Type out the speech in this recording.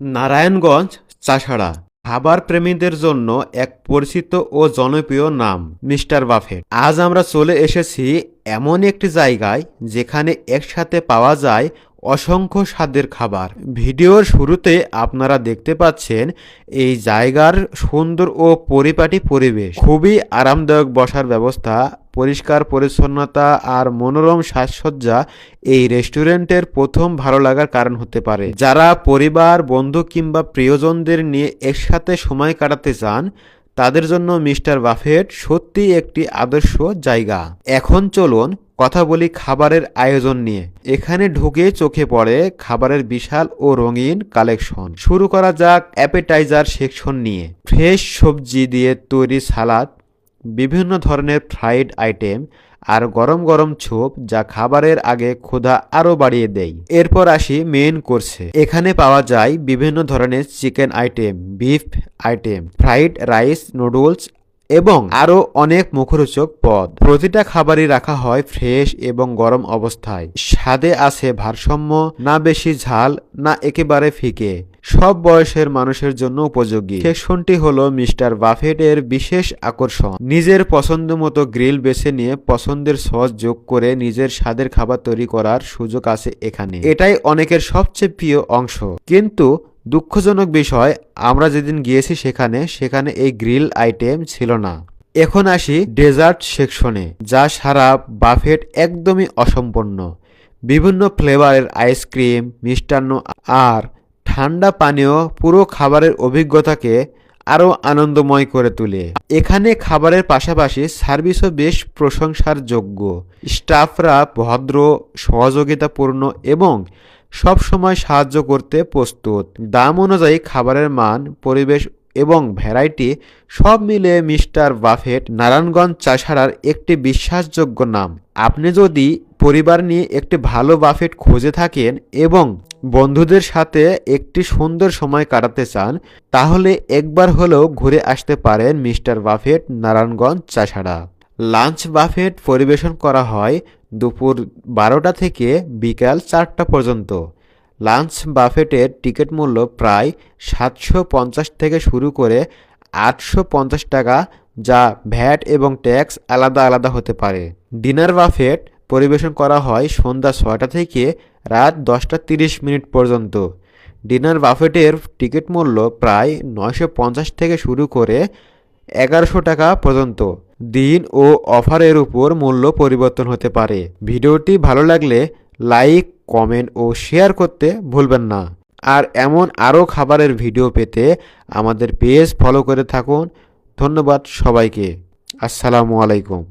নারায়ণগঞ্জ, চাষাড়া। খাবার প্রেমীদের জন্য এক পরিচিত ও জনপ্রিয় নাম, মিস্টার বাফেট। আজ আমরা চলে এসেছি এমন একটি জায়গায় যেখানে একসাথে পাওয়া যায় অসংখ্য স্বাদের খাবার। ভিডিওর শুরুতে আপনারা দেখতে পাচ্ছেন এই জায়গার সুন্দর ও পরিপাটি পরিবেশ। খুবই আরামদায়ক বসার ব্যবস্থা, পরিষ্কার পরিচ্ছন্নতা আর মনোরম সাজসজ্জা এই রেস্টুরেন্টের প্রথম ভালো লাগার কারণ হতে পারে। যারা পরিবার, বন্ধু কিংবা প্রিয়জনদের নিয়ে একসাথে সময় কাটাতে চান, তাদের জন্য মিস্টার বাফেট সত্যি একটি আদর্শ জায়গা। এখন চলুন কথা বলি খাবারের আয়োজন নিয়ে। এখানে ঢুকে চোখে পড়ে খাবারের বিশাল ও রঙিন কালেকশন। শুরু করা যাক অ্যাপেটাইজার সেকশন নিয়ে। ফ্রেশ সবজি দিয়ে তৈরি সালাদ, বিভিন্ন ধরনের ফ্রাইড আইটেম আর গরম গরম ছোপ যা খাবারের আগে ক্ষুধা আরও বাড়িয়ে দেয়। এরপর আসি মেন কোর্সে। এখানে পাওয়া যায় বিভিন্ন ধরনের chicken item, beef item, fried rice, noodles এবং আরও অনেক মুখরোচক পদ। প্রতিটা খাবারই রাখা হয় ফ্রেশ এবং গরম অবস্থায়। স্বাদে আছে ভারসাম্য, না বেশি ঝাল, না একেবারে ফিকে। সব বয়সের মানুষের জন্য উপযোগী। সেকশনটি হলো মিস্টার বাফেটের বিশেষ আকর্ষণ। নিজের পছন্দ মতো গ্রিল বেছে নিয়ে পছন্দের সস যোগ করে নিজের স্বাদের খাবার তৈরি করার সুযোগ আছে এখানে। এটাই অনেকের সবচেয়ে প্রিয় অংশ। কিন্তু দুঃখজনক বিষয়, আমরা যেদিন গিয়েছি সেখানে সেখানে এই গ্রিল আইটেম ছিল না। এখন আসি ডেজার্ট সেকশনে, যা সারা বাফেট একদমই অসম্পন্ন বিভিন্ন ফ্লেভারের আইসক্রিম মিষ্টান্ন আর ঠান্ডা পানীয় পুরো খাবারের অভিজ্ঞতাকে আরও আনন্দময় করে তোলে। এখানে খাবারের পাশাপাশি সার্ভিসও বেশ প্রশংসার যোগ্য স্টাফরা ভদ্র, সহযোগিতাপূর্ণ এবং সব সময় সাহায্য করতে প্রস্তুত। দাম অনুযায়ী খাবারের মান, পরিবেশ এবং ভ্যারাইটি সব মিলে মিস্টার বাফেট নারায়ণগঞ্জ চাষাড়ার একটি বিশ্বাসযোগ্য নাম। আপনি যদি পরিবার নিয়ে একটি ভালো বাফেট খুঁজে থাকেন এবং বন্ধুদের সাথে একটি সুন্দর সময় কাটাতে চান, তাহলে একবার হলেও ঘুরে আসতে পারেন mister buffet Narayanganj Chashara lunch buffet পরিবেশন করা হয় দুপুর বারোটা থেকে বিকাল চারটা পর্যন্ত। লাঞ্চ বাফেটের টিকিট মূল্য প্রায় সাতশো পঞ্চাশ থেকে শুরু করে আটশো পঞ্চাশ টাকা, যা ভ্যাট এবং ট্যাক্স আলাদা আলাদা হতে পারে। ডিনার বাফেট পরিবেশন করা হয় সন্ধ্যা ছয়টা থেকে রাত দশটা তিরিশ মিনিট পর্যন্ত। ডিনার বাফেটের টিকিট মূল্য প্রায় নয়শো পঞ্চাশ থেকে শুরু করে এগারোশো টাকা পর্যন্ত। দিন ও অফারের উপর মূল্য পরিবর্তন হতে পারে। ভিডিওটি ভালো লাগলে লাইক, কমেন্ট ও শেয়ার করতে ভুলবেন না। আর এমন আরও খাবারের ভিডিও পেতে আমাদের পেজ ফলো করে থাকুন। ধন্যবাদ সবাইকে। আসসালামু আলাইকুম।